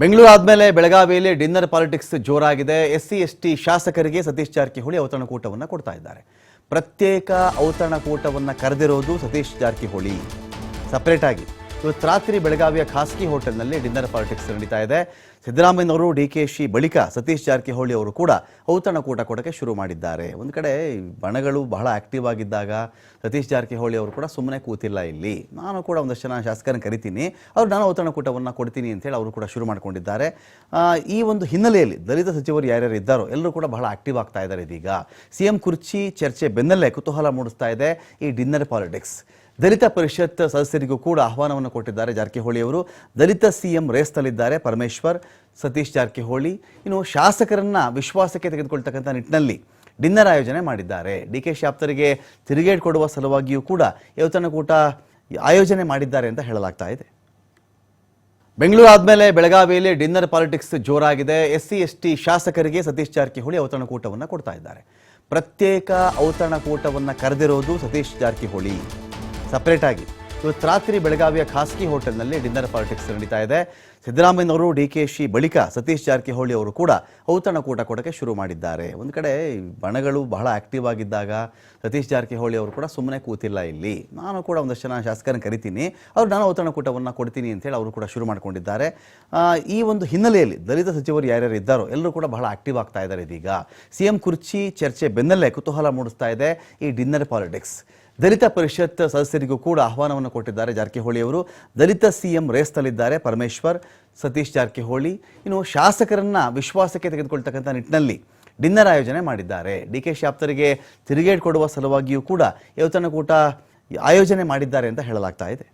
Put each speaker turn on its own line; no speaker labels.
ಬೆಂಗಳೂರು ಆದಮೇಲೆ ಬೆಳಗಾವಿಯಲ್ಲಿ dinner politics ಜೋರಾಗಿದೆ. ಎಸ್ ಸಿ ಎಸ್ ಟಿ ಶಾಸಕರಿಗೆ ಸತೀಶ್ ಜಾರಕಿಹೊಳಿ ಔತಣಕೂಟವನ್ನು ಕೊಡ್ತಾ ಇದ್ದಾರೆ. ಪ್ರತ್ಯೇಕ ಔತಣಕೂಟವನ್ನು ಕರೆದಿರೋದು ಸತೀಶ್ ಜಾರಕಿಹೊಳಿ. ಆಗಿ. ಇವತ್ತು ರಾತ್ರಿ ಬೆಳಗಾವಿಯ ಖಾಸಗಿ ಹೋಟೆಲ್ನಲ್ಲಿ ಡಿನ್ನರ್ ಪಾಲಿಟಿಕ್ಸ್ ನಡೀತಾ ಇದೆ. ಸಿದ್ದರಾಮಯ್ಯನವರು ಡಿ ಕೆ ಶಿ ಬಳಿಕ ಸತೀಶ್ ಜಾರಕಿಹೊಳಿ ಅವರು ಕೂಡ ಔತಣಕೂಟ ಕೊಡೋಕ್ಕೆ ಶುರು ಮಾಡಿದ್ದಾರೆ. ಒಂದು ಕಡೆ ಬಣಗಳು ಬಹಳ ಆಕ್ಟಿವ್ ಆಗಿದ್ದಾಗ ಸತೀಶ್ ಜಾರಕಿಹೊಳಿ ಅವರು ಕೂಡ ಸುಮ್ಮನೆ ಕೂತಿಲ್ಲ ಇಲ್ಲಿ. ನಾನು ಕೂಡ ಒಂದಷ್ಟು ಜನ ಶಾಸಕರನ್ನು ಕರಿತೀನಿ. ಅವರು ನಾನು ಔತಣಕೂಟವನ್ನು ಕೊಡ್ತೀನಿ ಅಂತೇಳಿ ಅವರು ಕೂಡ ಶುರು ಮಾಡ್ಕೊಂಡಿದ್ದಾರೆ. ಈ ಒಂದು ಹಿನ್ನೆಲೆಯಲ್ಲಿ ದಲಿತ ಸಚಿವರು ಯಾರ್ಯಾರು ಇದ್ದಾರೋ ಎಲ್ಲರೂ ಕೂಡ ಬಹಳ ಆಕ್ಟಿವ್ ಆಗ್ತಾ ಇದ್ದಾರೆ ಇದೀಗ. ಸಿ ಎಂ ಕುರ್ಚಿ ಚರ್ಚೆ ಬೆನ್ನಲ್ಲೇ ಕುತೂಹಲ ಮೂಡಿಸ್ತಾ ಇದೆ ಈ ಡಿನ್ನರ್ ಪಾಲಿಟಿಕ್ಸ್. ದಲಿತ ಪರಿಷತ್ ಸದಸ್ಯರಿಗೂ ಕೂಡ ಆಹ್ವಾನವನ್ನು ಕೊಟ್ಟಿದ್ದಾರೆ ಜಾರಕಿಹೊಳಿ ಅವರು. ದಲಿತ ಸಿಎಂ ರೇಸ್ನಲ್ಲಿದ್ದಾರೆ ಪರಮೇಶ್ವರ್, ಸತೀಶ್ ಜಾರಕಿಹೊಳಿ. ಇನ್ನು ಶಾಸಕರನ್ನ ವಿಶ್ವಾಸಕ್ಕೆ ತೆಗೆದುಕೊಳ್ತಕ್ಕಂಥ ನಿಟ್ಟಿನಲ್ಲಿ ಡಿನ್ನರ್ ಆಯೋಜನೆ ಮಾಡಿದ್ದಾರೆ. ಡಿ ಕೆ ಶಾಪ್ತರಿಗೆ ತಿರುಗೇಟ್ ಕೊಡುವ ಸಲುವಾಗಿಯೂ ಕೂಡ ಔತಣಕೂಟ ಆಯೋಜನೆ ಮಾಡಿದ್ದಾರೆ ಅಂತ ಹೇಳಲಾಗ್ತಾ ಇದೆ. ಬೆಂಗಳೂರು ಆದಮೇಲೆ ಬೆಳಗಾವಿಯಲ್ಲಿ ಡಿನ್ನರ್ ಪಾಲಿಟಿಕ್ಸ್ ಜೋರಾಗಿದೆ. ಎಸ್ ಸಿ ಎಸ್ ಟಿ ಶಾಸಕರಿಗೆ ಸತೀಶ್ ಜಾರಕಿಹೊಳಿ ಔತಣಕೂಟವನ್ನು ಕೊಡ್ತಾ ಇದ್ದಾರೆ. ಪ್ರತ್ಯೇಕ ಔತಣಕೂಟವನ್ನು ಕರೆದಿರೋದು ಸತೀಶ್ ಜಾರಕಿಹೊಳಿ. ಸಪರೇಟ್ ಆಗಿ ಇವತ್ತು ರಾತ್ರಿ ಬೆಳಗಾವಿಯ ಖಾಸಗಿ ಹೋಟೆಲ್ನಲ್ಲಿ ಡಿನ್ನರ್ ಪಾಲಿಟಿಕ್ಸ್ ನಡೀತಾ ಇದೆ. ಸಿದ್ದರಾಮಯ್ಯನವರು ಡಿ ಕೆ ಶಿ ಬಳಿಕ ಸತೀಶ್ ಜಾರಕಿಹೊಳಿ ಅವರು ಕೂಡ ಔತಣಕೂಟ ಕೊಡೋಕ್ಕೆ ಶುರು ಮಾಡಿದ್ದಾರೆ. ಒಂದು ಕಡೆ ಬಣಗಳು ಬಹಳ ಆಕ್ಟಿವ್ ಆಗಿದ್ದಾಗ ಸತೀಶ್ ಜಾರಕಿಹೊಳಿ ಅವರು ಕೂಡ ಸುಮ್ಮನೆ ಕೂತಿಲ್ಲ ಇಲ್ಲಿ. ನಾನು ಕೂಡ ಒಂದಷ್ಟು ಜನ ಶಾಸಕರನ್ನು ಕರಿತೀನಿ. ಅವರು ನಾನು ಔತಣಕೂಟವನ್ನು ಕೊಡ್ತೀನಿ ಅಂತೇಳಿ ಅವರು ಕೂಡ ಶುರು ಮಾಡ್ಕೊಂಡಿದ್ದಾರೆ. ಈ ಒಂದು ಹಿನ್ನೆಲೆಯಲ್ಲಿ ದಲಿತ ಸಚಿವರು ಯಾರ್ಯಾರು ಇದ್ದಾರೋ ಎಲ್ಲರೂ ಕೂಡ ಬಹಳ ಆಕ್ಟಿವ್ ಆಗ್ತಾ ಇದ್ದಾರೆ ಇದೀಗ. ಸಿ ಎಂ ಕುರ್ಚಿ ಚರ್ಚೆ ಬೆನ್ನಲ್ಲೇ ಕುತೂಹಲ ಮೂಡಿಸ್ತಾ ಇದೆ ಈ ಡಿನ್ನರ್ ಪಾಲಿಟಿಕ್ಸ್. ದಲಿತ ಪರಿಷತ್ ಸದಸ್ಯರಿಗೂ ಕೂಡ ಆಹ್ವಾನವನ್ನು ಕೊಟ್ಟಿದ್ದಾರೆ ಜಾರಕಿಹೊಳಿ ಅವರು. ದಲಿತ ಸಿಎಂ ರೇಸ್ನಲ್ಲಿದ್ದಾರೆ ಪರಮೇಶ್ವರ್, ಸತೀಶ್ ಜಾರಕಿಹೊಳಿ. ಇನ್ನು ಶಾಸಕರನ್ನ ವಿಶ್ವಾಸಕ್ಕೆ ತೆಗೆದುಕೊಳ್ತಕ್ಕಂಥ ನಿಟ್ಟಿನಲ್ಲಿ ಡಿನ್ನರ್ ಆಯೋಜನೆ ಮಾಡಿದ್ದಾರೆ. ಡಿ ಕೆ ಶಾಪ್ತರಿಗೆ ತಿರುಗೇಟ್ ಕೊಡುವ ಸಲುವಾಗಿಯೂ ಕೂಡ ಔತಣಕೂಟ ಆಯೋಜನೆ ಮಾಡಿದ್ದಾರೆ ಅಂತ ಹೇಳಲಾಗ್ತಾ ಇದೆ.